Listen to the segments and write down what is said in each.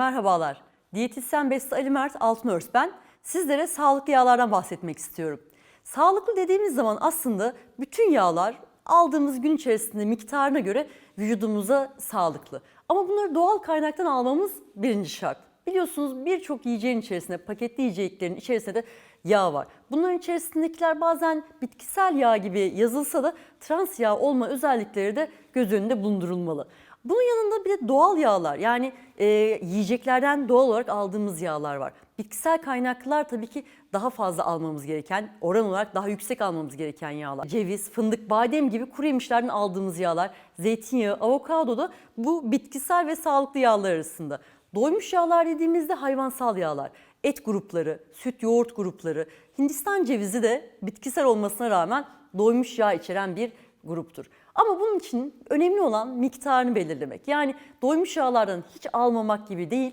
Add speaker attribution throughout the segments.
Speaker 1: Merhabalar. Diyetisyen Beste Ali Mert Altınörs ben. Sizlere sağlıklı yağlardan bahsetmek istiyorum. Sağlıklı dediğimiz zaman aslında bütün yağlar aldığımız gün içerisinde miktarına göre vücudumuza sağlıklı. Ama bunları doğal kaynaktan almamız birinci şart. Biliyorsunuz birçok yiyeceğin içerisinde, paketli yiyeceklerin içerisinde de yağ var. Bunların içerisindekiler bazen bitkisel yağ gibi yazılsa da trans yağ olma özellikleri de göz önünde bulundurulmalı. Bunun yanında bir de doğal yağlar yani e, yiyeceklerden doğal olarak aldığımız yağlar var. Bitkisel kaynaklar tabii ki daha fazla almamız gereken, oran olarak daha yüksek almamız gereken yağlar. Ceviz, fındık, badem gibi kuru yemişlerden aldığımız yağlar, zeytinyağı, avokado da bu bitkisel ve sağlıklı yağlar arasında. Doymuş yağlar dediğimizde hayvansal yağlar, et grupları, süt, yoğurt grupları, Hindistan cevizi de bitkisel olmasına rağmen doymuş yağ içeren bir gruptur. Ama bunun için önemli olan miktarını belirlemek. Yani doymuş yağlardan hiç almamak gibi değil,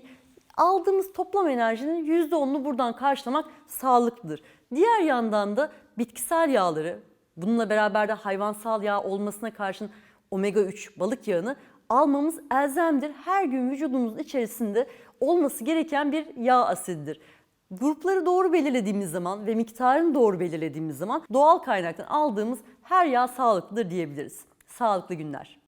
Speaker 1: aldığımız toplam enerjinin %10'unu buradan karşılamak sağlıklıdır. Diğer yandan da bitkisel yağları, bununla beraber de hayvansal yağ olmasına karşın omega 3 balık yağını almamız elzemdir. Her gün vücudumuzun içerisinde olması gereken bir yağ asididir. Grupları doğru belirlediğimiz zaman ve miktarını doğru belirlediğimiz zaman doğal kaynaktan aldığımız her yağ sağlıklıdır diyebiliriz. Sağlıklı günler.